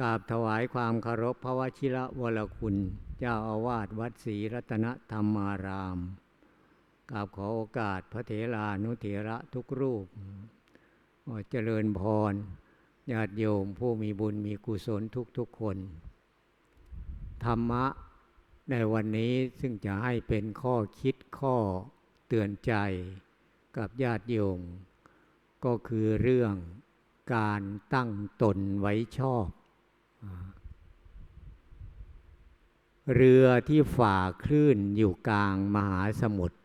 กราบถวายความเคารพพระวชิระวรคุณ เจ้าอาวาสวัดศรีรัตนธรรมารามกราบขอโอกาสพระเถรานุเถระทุกรูปเจริญพรญาติโยมผู้มีบุญมีกุศลทุกๆคน ธรรมะในวันนี้ซึ่งจะให้เป็นข้อคิดข้อเตือนใจกับญาติโยม ก็คือเรื่องการตั้งตนไว้ชอบ เรือที่ฝ่าคลื่นอยู่กลางมหาสมุทร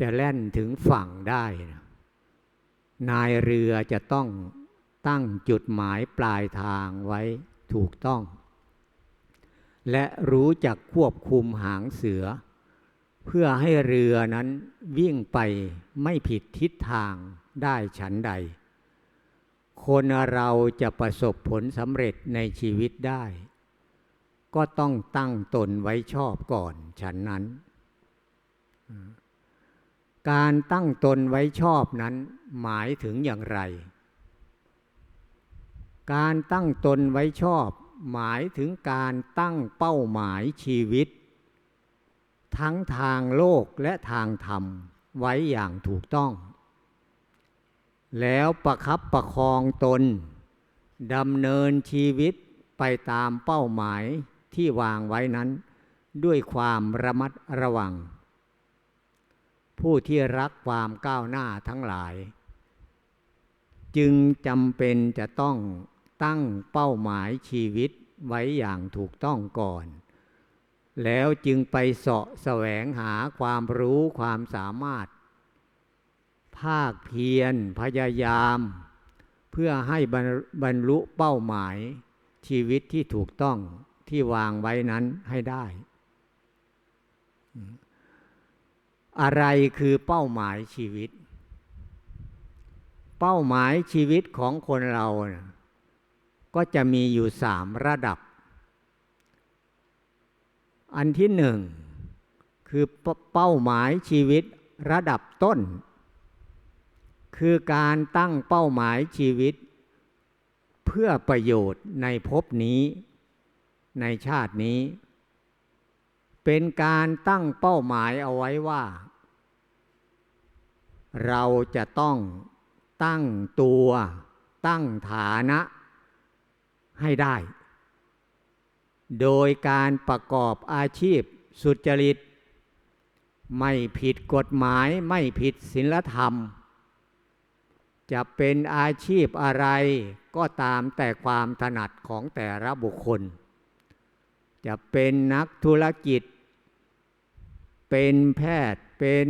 จะแล่นถึงฝั่งได้นะนายเรือจะต้องตั้งจุดหมายปลายทางไว้ถูกต้อง และรู้จักควบคุมหางเสือ เพื่อให้เรือนั้นวิ่งไปไม่ผิดทิศทางได้ฉันใด คนเราจะประสบผลสำเร็จในชีวิตได้ ก็ต้องตั้งตนไว้ชอบก่อนฉันนั้น การตั้งตนไว้ชอบนั้นหมายถึงอย่างไร การตั้งตนไว้ชอบ หมายถึงการตั้งเป้าหมายชีวิต ทั้งทางโลกและทางธรรมไว้อย่างถูกต้อง แล้วประคับประคองตนดำเนินชีวิตไปตามเป้าหมายที่วางไว้นั้น ด้วยความระมัดระวัง ผู้ที่รักความก้าวหน้าทั้งหลาย จึงจำเป็นจะต้องตั้งเป้าหมายชีวิตไว้อย่างถูกต้องก่อน แล้วจึงไปเสาะแสวงหาความรู้ความสามารถ ภาคเพียรพยายาม เพื่อให้บรรลุเป้าหมายชีวิตที่ถูกต้องที่วางไว้นั้นให้ได้ อะไรคือเป้าหมายชีวิต เป้าหมายชีวิตของคนเรานะก็จะมีอยู่สามระดับ อันที่หนึ่งคือเป้าหมายชีวิตระดับต้น คือการตั้งเป้าหมายชีวิต เพื่อประโยชน์ในภพนี้ ในชาตินี้ เป็นการตั้งเป้าหมายเอาไว้ว่า เราจะต้องตั้งตัวตั้งฐานะให้ได้ โดยการประกอบอาชีพสุจริต ไม่ผิดกฎหมายไม่ผิดศีลธรรม จะเป็นอาชีพอะไรก็ตามแต่ความถนัดของแต่ละบุคคล จะเป็นนักธุรกิจ เป็นแพทย์เป็น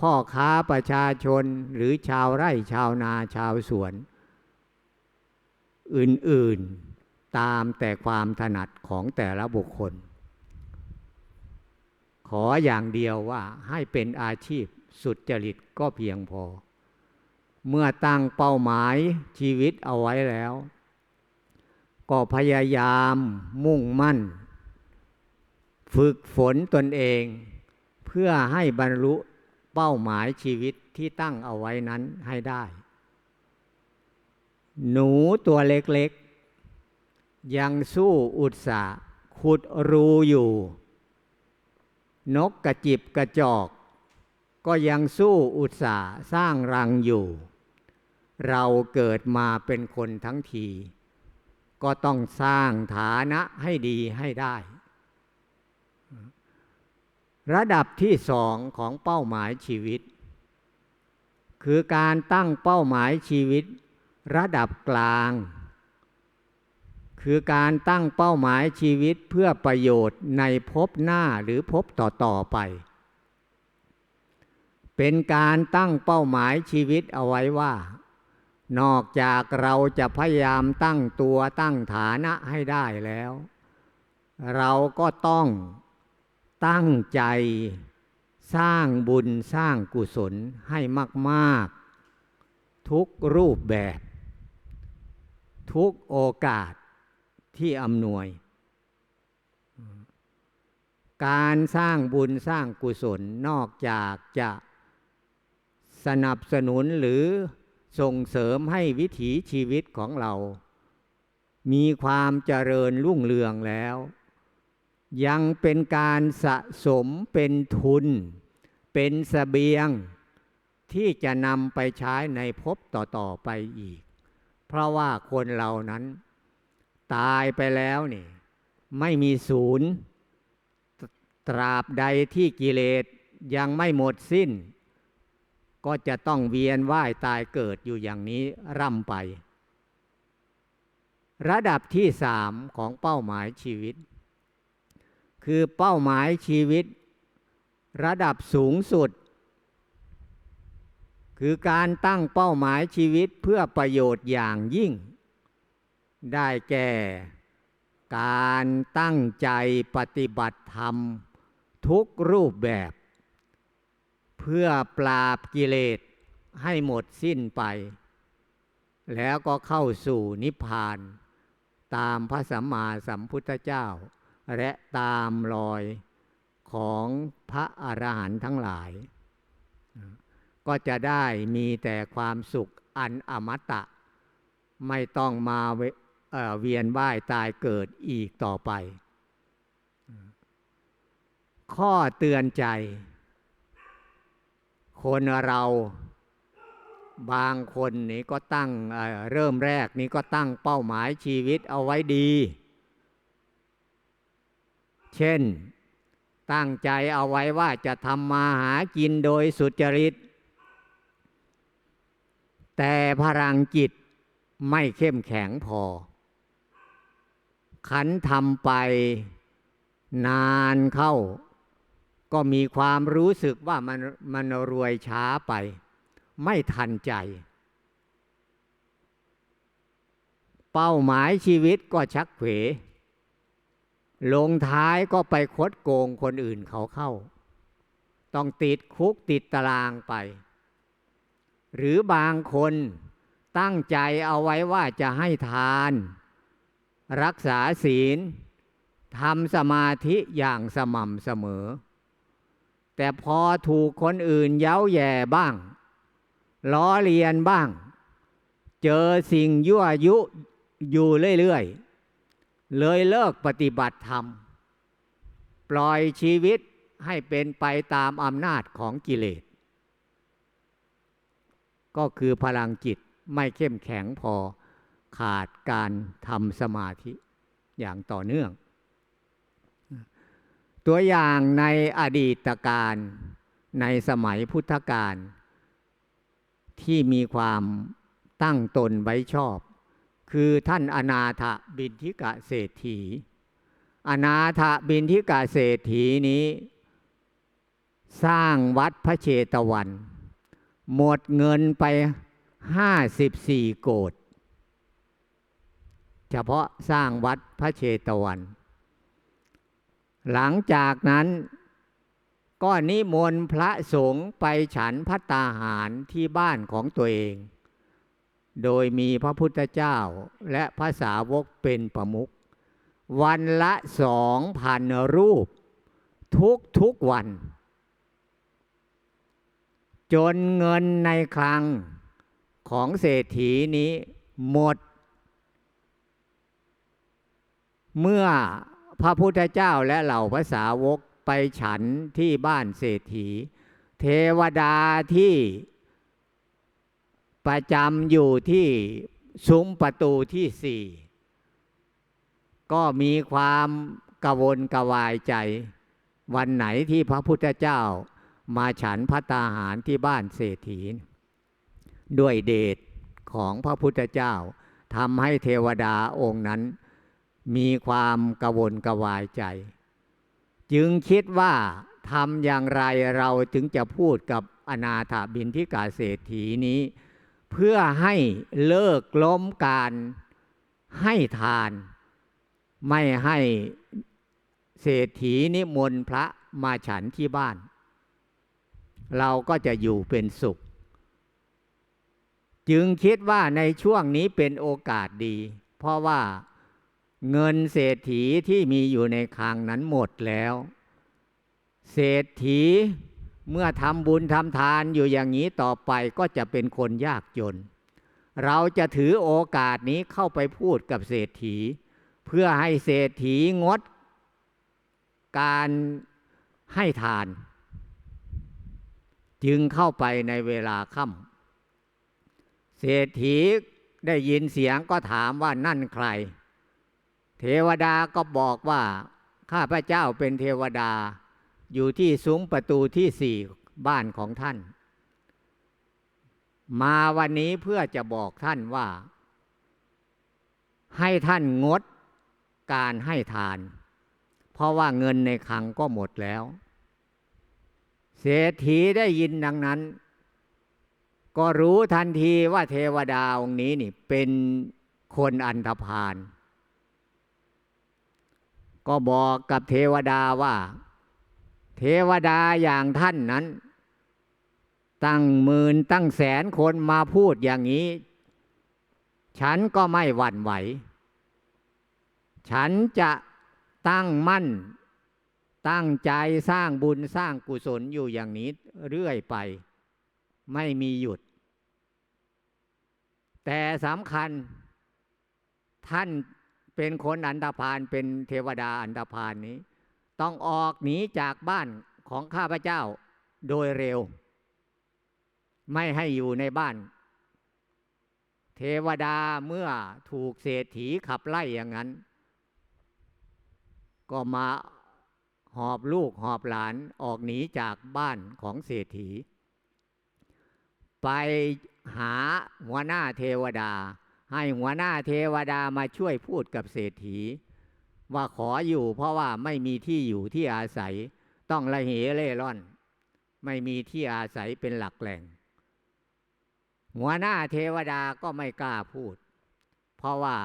พ่อค้าประชาชนหรือชาวไร่ชาวนาชาวสวน อื่น ๆ ตามแต่ความถนัดของแต่ละบุคคล ออย่างเดียวว่าให้เป็นอาชีพสุดจริตก็เพียงพอ เมื่อตั้งเป้าหมายชีวิตเอาไว้แล้ว ก็พยายามมุ่งมั่น ฝึกฝนตนเอง เพื่อให้บรรลุเป้าหมายชีวิตที่ตั้งเอาไว้นั้นให้ได้ หนูตัวเล็กๆ ยังสู้อุตสาห์ขุดรูอยู่ นกกระจิบกระจอก ก็ยังสู้อุตสาห์สร้างรังอยู่ เราเกิดมาเป็นคนทั้งที ก็ต้องสร้างฐานะให้ดีให้ได้ ระดับที่สองของเป้าหมายชีวิต คือการตั้งเป้าหมายชีวิต ระดับกลาง คือการตั้งเป้าหมายชีวิตเพื่อประโยชน์ในภพหน้าหรือภพต่อๆไป เป็นการตั้งเป้าหมายชีวิตเอาไว้ว่า นอกจากเราจะพยายามตั้งตัวตั้งฐานะให้ได้แล้ว เราก็ต้องตั้งใจสร้างบุญสร้างกุศลให้มาก ๆ ทุกรูปแบบ ทุกโอกาส ที่อำนวย การสร้างบุญสร้างกุศลนอกจากจะสนับสนุนหรือส่งเสริมให้วิถีชีวิตของเรา มีความเจริญรุ่งเรืองแล้ว ยังเป็นการสะสมเป็นทุน เป็นสเสบียง ที่จะนำไปใช้ในภพต่อ ๆ ไปอีก เพราะว่าคนเรานั้น ตายไปแล้วนี่ ไม่มีศูนย์ ตราบใดที่กิเลสยังไม่หมดสิ้น ก็จะต้องเวียนว่ายตายเกิดอยู่อย่างนี้ร่ำไป ระดับที่สามของเป้าหมายชีวิต คือเป้าหมายชีวิต ระดับสูงสุด คือการตั้งเป้าหมายชีวิตเพื่อประโยชน์อย่างยิ่ง ได้แก่ การตั้งใจปฏิบัติธรรม ทุกรูปแบบ เพื่อปราบกิเลสให้หมดสิ้นไป แล้วก็เข้าสู่นิพพาน ตามพระสัมมาสัมพุทธเจ้า และตามรอยของพระอรหันต์ทั้งหลาย ก็จะได้มีแต่ความสุขอันอมตะ ไม่ต้องมา เวียนว่ายตายเกิดอีกต่อไป ข้อเตือนใจ คนเราบางคนนี่ก็ตั้งเเริ่มแรกนี้ก็ตั้งเป้าหมายชีวิตเอาไว้ดี เช่น ตั้งใจเอาไว้ว่าจะทำมาหากินโดยสุจริต แต่พลังจิตไม่เข้มแข็งพอ ขันทำไป นานเข้า ก็มีความรู้สึกว่ามันมันรวยช้าไป ไม่ทันใจ เป้าหมายชีวิตก็ชักเขวลงท้ายก็ไปคดโกงคนอื่นเขาเข้า ต้องติดคุกติดตารางไป หรือบางคนตั้งใจเอาไว้ว่าจะให้ทาน รักษาศีลทำสมาธิอย่างสม่ำเสมอ แต่พอถูกคนอื่นเย้าแย่บ้าง ล้อเลียนบ้าง เจอสิ่งยั่วยุอยู่เรื่อยๆ เลยเลิกปฏิบัติธรรม ปล่อยชีวิตให้เป็นไปตามอำนาจของกิเลส ก็คือพลังจิตไม่เข้มแข็งพอ ขาดการทำสมาธิอย่างต่อเนื่อง ตัวอย่างในอดีตการในสมัยพุทธกาลที่มีความตั้งตนไว้ชอบ คือท่านอนาถบินทิกะเศรษฐี อนาถบินทิกะเศรษฐีนี้ สร้างวัดพระเชตวัน หมดเงินไปห้าสิบสี่โกด เฉพาะสร้างวัดพระเชตวัน หลังจากนั้นก็นิมนต์พระสงฆ์ไปฉันพัตตาหารที่บ้านของตัวเอง โดยมีพระพุทธเจ้าและพระสาวกเป็นประมุข วันละสองพันรูป ทุกทุกวัน จนเงินในคลังของเศรษฐีนี้หมด เมื่อพระพุทธเจ้าและเหล่าพระสาวกไปฉันที่บ้านเศรษฐี เทวดาที่ประจำอยู่ที่ซุ้มประตูที่สี่ก็มีความกวนกระวายใจ วันไหนที่พระพุทธเจ้ามาฉันพัตตาหารที่บ้านเศรษฐี ด้วยเดชของพระพุทธเจ้าทำให้เทวดาองค์นั้น มีความกระวนกระวายใจ จึงคิดว่าทำอย่างไรเราถึงจะพูดกับอนาถบินทิกาเศรษฐีนี้ เพื่อให้เลิกล้มการให้ทาน ไม่ให้เศรษฐีนิมนต์พระมาฉันที่บ้าน เราก็จะอยู่เป็นสุข จึงคิดว่าในช่วงนี้เป็นโอกาสดี เพราะว่า เงินเศรษฐีที่มีอยู่ในคลังนั้นหมดแล้ว เศรษฐีเมื่อทำบุญทำทานอยู่อย่างนี้ต่อไปก็จะเป็นคนยากจน เราจะถือโอกาสนี้เข้าไปพูดกับเศรษฐี เพื่อให้เศรษฐีงด การให้ทาน จึงเข้าไปในเวลาค่ำเศรษฐีได้ยินเสียงก็ถามว่านั่นใคร เทวดาก็บอกว่า ข้าพระเจ้าเป็นเทวดา อยู่ที่ซุ้มประตูที่สี่บ้านของท่าน มาวันนี้เพื่อจะบอกท่านว่า ให้ท่านงดการให้ทาน เพราะว่าเงินในคลังก็หมดแล้ว เศรษฐีได้ยินดังนั้น ก็รู้ทันทีว่าเทวดาองค์นี้นี่เป็นคนอันธพาล ก็บอกกับเทวดาว่า เทวดาอย่างท่านนั้น ตั้งหมื่นตั้งแสนคนมาพูดอย่างนี้ ฉันก็ไม่หวั่นไหว ฉันจะตั้งมั่น ตั้งใจสร้างบุญสร้างกุศลอยู่อย่างนี้เรื่อยไป ไม่มีหยุด แต่สำคัญท่าน เป็นคนอันดาพานเป็นเทวดาอันดาพานนี้ ต้องออกหนีจากบ้านของข้าพเจ้าโดยเร็ว ไม่ให้อยู่ในบ้าน เทวดาเมื่อถูกเศรษฐีขับไล่อย่างนั้น ก็มาหอบลูกหอบหลานออกหนีจากบ้านของเศรษฐี ไปหาหัวหน้าเทวดา ให้หัวหน้าเทวดามาช่วยพูดกับเศรษฐี ว่าขออยู่เพราะว่าไม่มีที่อยู่ที่อาศัย ต้องละเหเล่ร่อน ไม่มีที่อาศัยเป็นหลักแหล่ง หัวหน้าเทวดาก็ไม่กล้าพูด เพราะว่า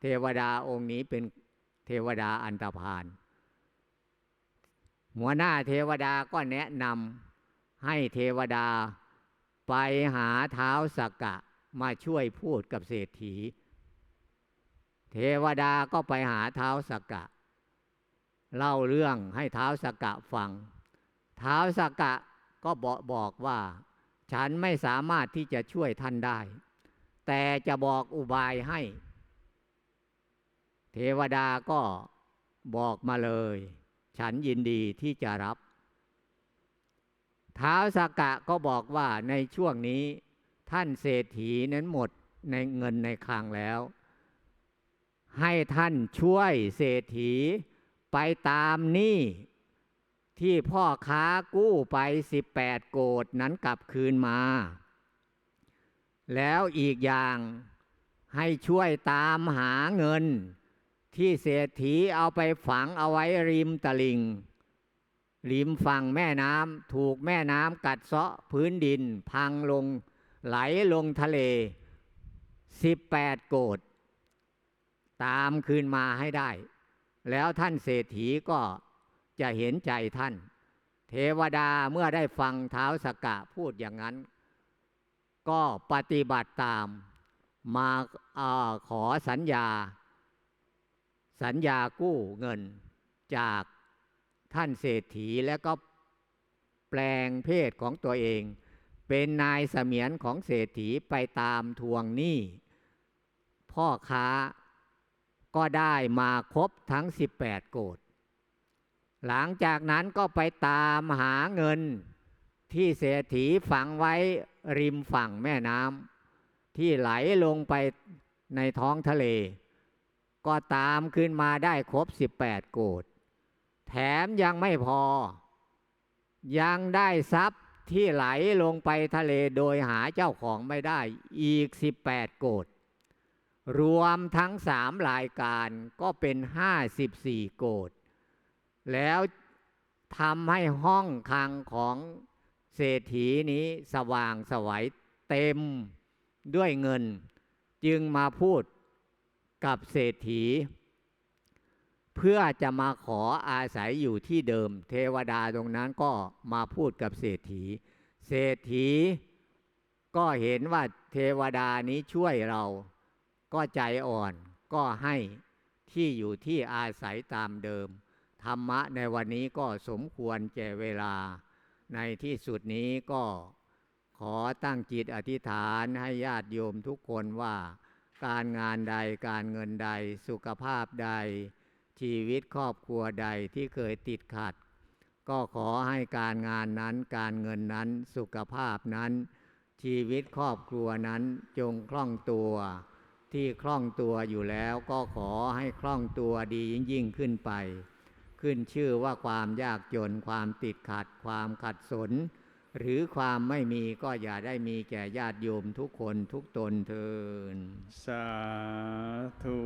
เทวดาองค์นี้เป็นเทวดาอันตรพาน หัวหน้าเทวดาก็แนะนำให้เทวดาไปหาเท้าสกกะ มาช่วยพูดกับเศรษฐี เทวดาก็ไปหาเท้าสกกะ เล่าเรื่องให้เท้าสกกะฟัง เท้าสกกะก็บอกบอกว่า ฉันไม่สามารถที่จะช่วยท่านได้ แต่จะบอกอุบายให้ เทวดาก็บอกมาเลย ฉันยินดีที่จะรับท้าวสกกะก็บอกว่าในช่วงนี้ ท่านเศรษฐีนั้นหมดในเงินในคลังแล้ว ให้ท่านช่วยเศรษฐีไปตามหนี้ที่พ่อค้ากู้ไป 18 โกดนั้นกลับคืนมา แล้วอีกอย่างให้ช่วยตามหาเงิน ที่เศรษฐีเอาไปฝังเอาไว้ริมตลิ่ง ริมฝั่งแม่น้ำถูกแม่น้ำกัดเซาะพื้นดินพังลง ไหลลงทะเล 18 โกดตามคืนมาให้ได้ แล้วท่านเศรษฐีก็จะเห็นใจท่าน เทวดาเมื่อได้ฟังเท้าสกกะพูดอย่างนั้น ก็ปฏิบัติตามมาอาขอสัญญา สัญญากู้เงินจากท่านเศรษฐีแล้วก็แปลงเพศของตัวเอง เป็นนายเสมียนของเศรษฐีไปตามทวงหนี้ พ่อค้าก็ได้มาครบทั้ง 18 โกดหลังจากนั้นก็ไปตามหาเงินที่เศรษฐีฝังไว้ริมฝั่งแม่น้ำที่ไหลลงไปในท้องทะเล ก็ตามขึ้นมาได้ครบ 18 โกดแถมยังไม่พอ ยังได้ทรัพย์ ที่ไหลลงไปทะเลโดยหาเจ้าของไม่ได้อีก 18 โกดรวมทั้งสามรายการก็เป็น 54 โกดแล้วทำให้ห้องคังของเศรษฐีนี้สว่างสวัยเต็มด้วยเงิน จึงมาพูดกับเศรษฐี พื่อจะมาขออาศัยอยู่ที่เดิม เทวดาตรงนั้นก็มาพูดกับเศรษฐี เศรษฐีก็เห็นว่าเทวดานี้ช่วยเรา ก็ใจอ่อนก็ให้ที่อยู่ที่อาศัยตามเดิม ธรรมะในวันนี้ก็สมควรแก่เวลา ในที่สุดนี้ก็ขอตั้งจิตอธิษฐานให้ญาติโยมทุกคนว่า การงานใดการเงินใดสุขภาพใด ชีวิตครอบครัวใดที่เคยติดขัด ก็ขอให้การงานนั้นการเงินนั้นสุขภาพนั้น ชีวิตครอบครัวนั้นจงคล่องตัว ที่คล่องตัวอยู่แล้วก็ขอให้คล่องตัวดียิ่งยิ่งขึ้นไป ขึ้นชื่อว่าความยากจนความติดขัด ความขัดสน หรือความไม่มีก็อย่าได้มีแก่ญาติโยมทุกคนทุกตนเทินสาธุ